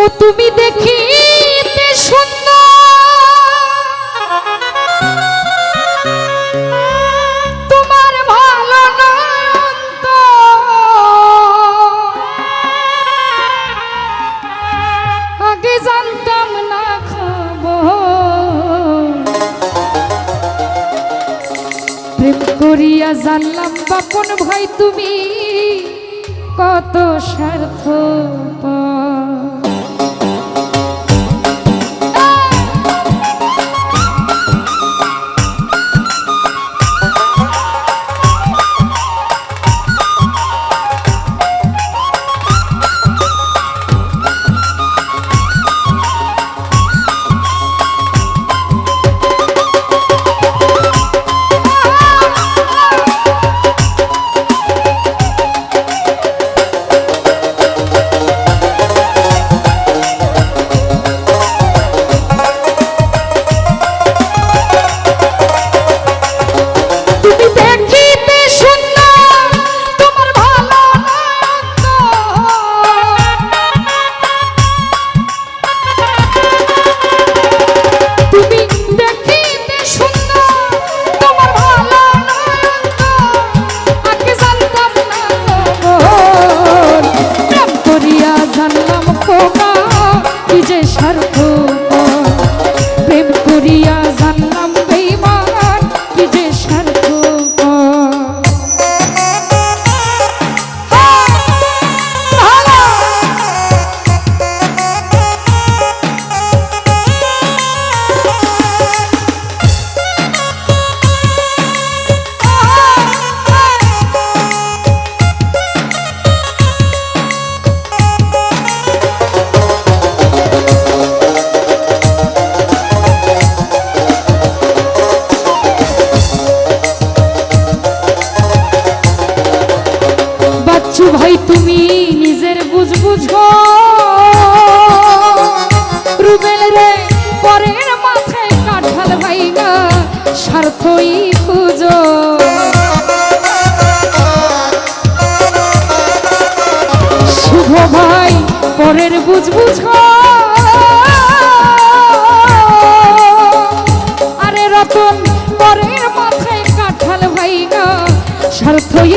ও তুমি দেখি আগে জানতাম না করিয়া জানলাম বাপন ভাই তুমি কত স্বার্থ পা ঘরের বুঝ বুঝ আরে রতন পরের মাথায় কাঠাল ভাই ভাইগা স্বার্থই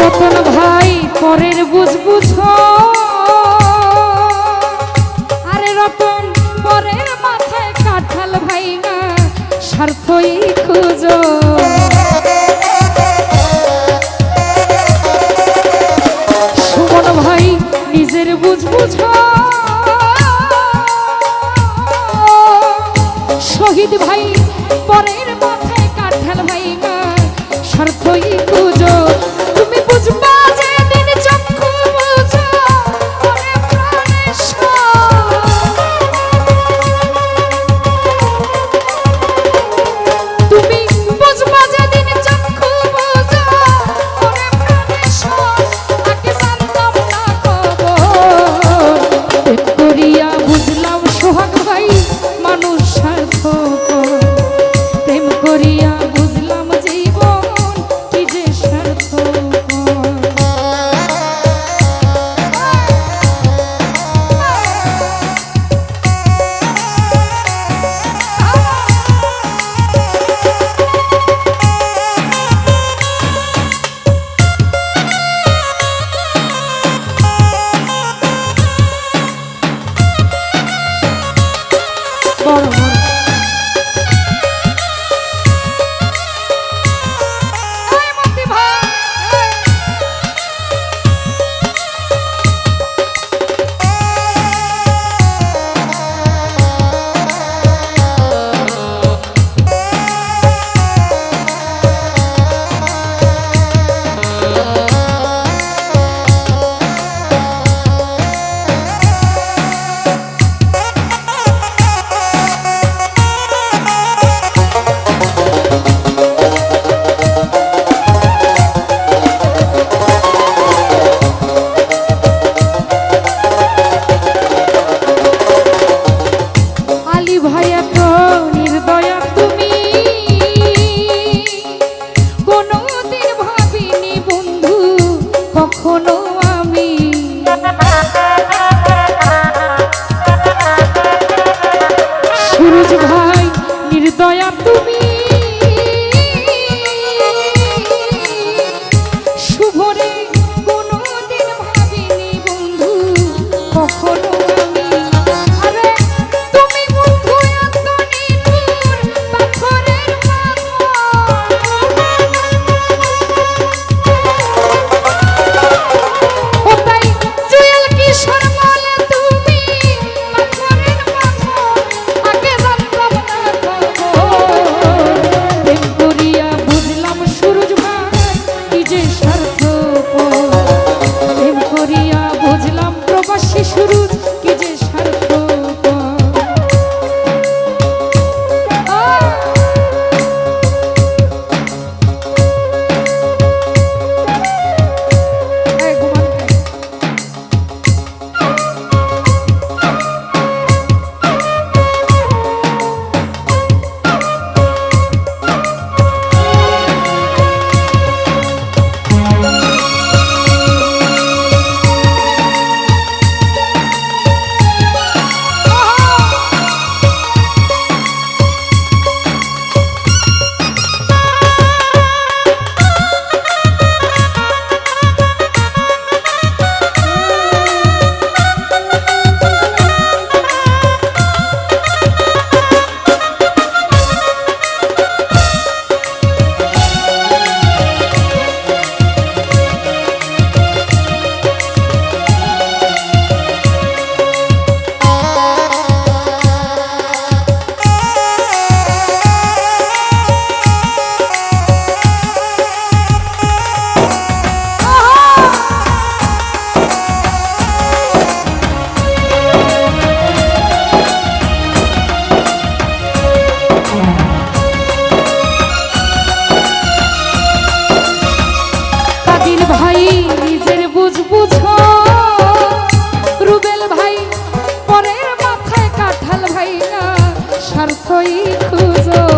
রতন ভাই, পরের বুঝ বুঝো। আরে রতন, পরের মাথায় কাঁঠাল ভাই না স্বার্থই খুঁজো। সুমন ভাই, নিজের বুঝ বুঝো। শহীদ ভাই, পরের মাথায় কাঁঠাল ভাই না স্বার্থই খুঁজো। স্বার্থই খুঁজো।